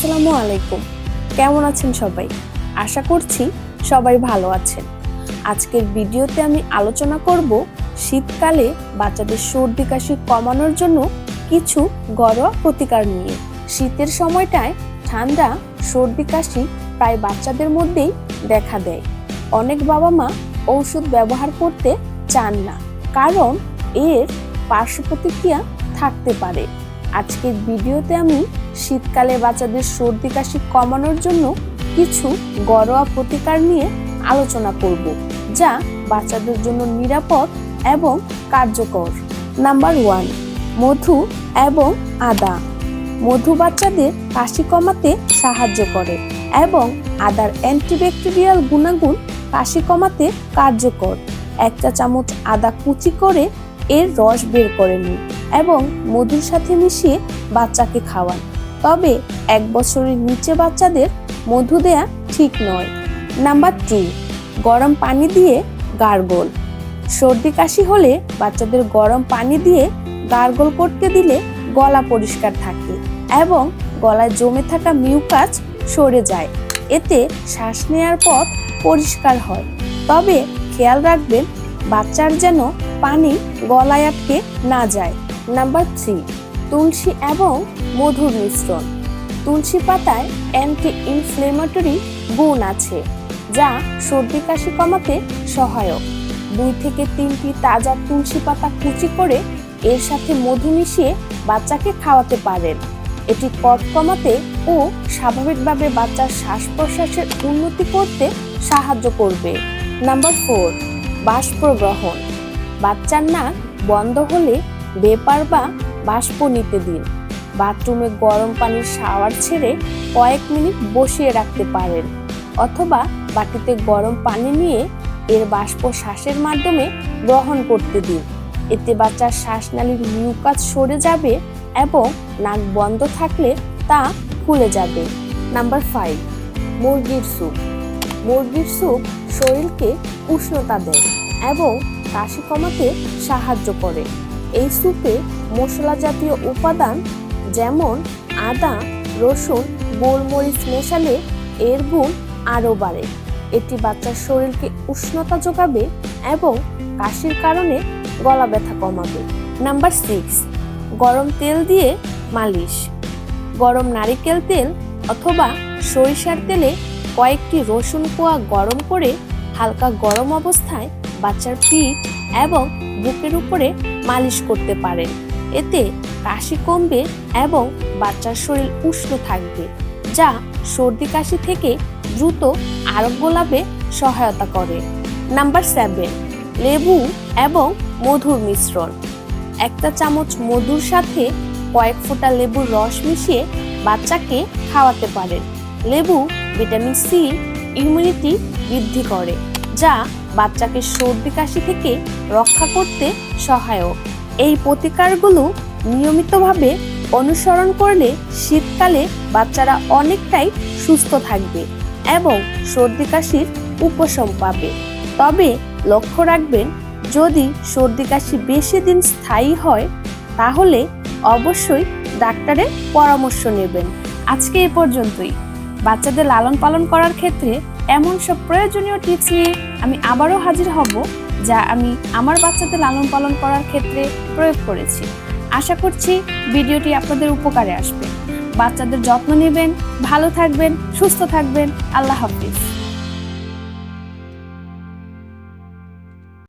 আসসালামু আলাইকুম। কেমন আছেন সবাই? আশা করছি সবাই ভালো আছেন। আজকের ভিডিওতে আমি আলোচনা করব শীতকালে বাচ্চাদের সর্দি কাশি কমানোর জন্য কিছু ঘরোয়া প্রতিকার নিয়ে। শীতের সময়টায় ঠান্ডা, সর্দি কাশি প্রায় বাচ্চাদের মধ্যেই দেখা দেয়। অনেক বাবা মা ঔষধ ব্যবহার করতে চান না, কারণ এর পার্শ্ব প্রতিক্রিয়া থাকতে পারে। আজকের ভিডিওতে আমি শীতকালে বাচ্চাদের সর্দি কাশি কমানোর জন্য কিছু ঘরোয়া প্রতিকার নিয়ে আলোচনা করব, যা বাচ্চাদের জন্য নিরাপদ এবং কার্যকর। নাম্বার ওয়ান, মধু এবং আদা। মধু বাচ্চাদের কাশি কমাতে সাহায্য করে এবং আদার অ্যান্টিব্যাকটেরিয়াল গুণাগুণ কাশি কমাতে কার্যকর। এক চা চামচ আদা কুচি করে এর রস বের করে নিন এবং মধুর সাথে মিশিয়ে বাচ্চাকে খাওয়ান। তবে এক বছরের নিচে বাচ্চাদের মধু দেয়া ঠিক নয়। নাম্বার টু গরম পানি দিয়ে গার্গল। সর্দি কাশি হলে বাচ্চাদের গরম পানি দিয়ে গার্গল করতে দিলে গলা পরিষ্কার থাকে এবং গলায় জমে থাকা মিউকাস সরে যায়। এতে শ্বাস নেওয়ার পথ পরিষ্কার হয়। তবে খেয়াল রাখবেন, বাচ্চার যেন পানি গলায় আটকে না যায়। নাম্বার থ্রি তুলসী এবং মধুর মিশ্রণ। তুলসী পাতায় অ্যান্টি ইনফ্লেমেটরি গুণ আছে, যা সর্দি কাশি কমাতে সহায়ক। দুই থেকে তিনটি তাজা তুলসী পাতা কুচি করে এর সাথে মধু মিশিয়ে বাচ্চাকে খাওয়াতে পারেন। এটি কট কমাতে ও স্বাভাবিকভাবে বাচ্চার শ্বাস প্রশ্বাসের উন্নতি করতে সাহায্য করবে। নাম্বার ফোর বাষ্প গ্রহণ বাচ্চার নাক বন্ধ হলে বেপার বা বাষ্প নিতে দিন। বাথরুমে গরম পানির শাওয়ার ছেড়ে কয়েক মিনিট বসিয়ে রাখতে পারেন অথবা বাটিতে গরম পানি নিয়ে এর বাষ্প শ্বাসের মাধ্যমে গ্রহণ করতে দিন। এতে বাচ্চার শ্বাসনালীর মিউকাস সরে যাবে এবং নাক বন্ধ থাকলে তা খুলে যাবে। নাম্বার ফাইভ মুরগির স্যুপ। মুরগির স্যুপ শরীরকে উষ্ণতা দেয় এবং কাশি কমাতে সাহায্য করে। এই স্যুপে মশলা জাতীয় উপাদান যেমন আদা, রসুন, গোলমরিচ মেশালে এর গুণ আরও বাড়ে। এটি বাচ্চার শরীরকে উষ্ণতা যোগাবে এবং কাশির কারণে গলা ব্যথা কমাবে। নাম্বার সিক্স, গরম তেল দিয়ে মালিশ। গরম নারিকেল তেল অথবা সরিষার তেলে কয়েকটি রসুন কোয়া গরম করে হালকা গরম অবস্থায় বাচ্চার পিঠ এবং বুকের উপরে মালিশ করতে পারেন। এতে কাশি কমবে এবং বাচ্চার শরীর উষ্ণ থাকবে, যা সর্দি কাশি থেকে দ্রুত আরোগ্য লাভে সহায়তা করে। নাম্বার সেভেন লেবু এবং মধুর মিশ্রণ। একটা চামচ মধুর সাথে কয়েক ফোঁটা লেবুর রস মিশিয়ে বাচ্চাকে খাওয়াতে পারেন। লেবু ভিটামিন সি ইমিউনিটি বৃদ্ধি করে, যা বাচ্চাকে সর্দি কাশি থেকে রক্ষা করতে সহায়ক। প্রতিকারগুলো নিয়মিতভাবে অনুসরণ করলে শীতকালে বাচ্চারা অনেকটাই সুস্থ থাকবে এবং সর্দি কাশির উপশম পাবে। তবে লক্ষ্য রাখবেন, যদি সর্দি কাশি বেশি দিন স্থায়ী হয়, তাহলে অবশ্যই ডাক্তারের পরামর্শ নেবেন। আজকে এ পর্যন্তই। বাচ্চাদের লালন পালন করার ক্ষেত্রে এমন সব প্রয়োজনীয় টিপস নিয়ে আমি আবারও হাজির হব। যা আমি আমার বাচ্চাদের লালন পালন করার ক্ষেত্রে প্রয়োগ করেছি। আশা করছি ভিডিওটি আপনাদের উপকারে আসবে। বাচ্চাদের যত্ন নেবেন, ভালো থাকবেন, সুস্থ থাকবেন। আল্লাহ হাফিজ।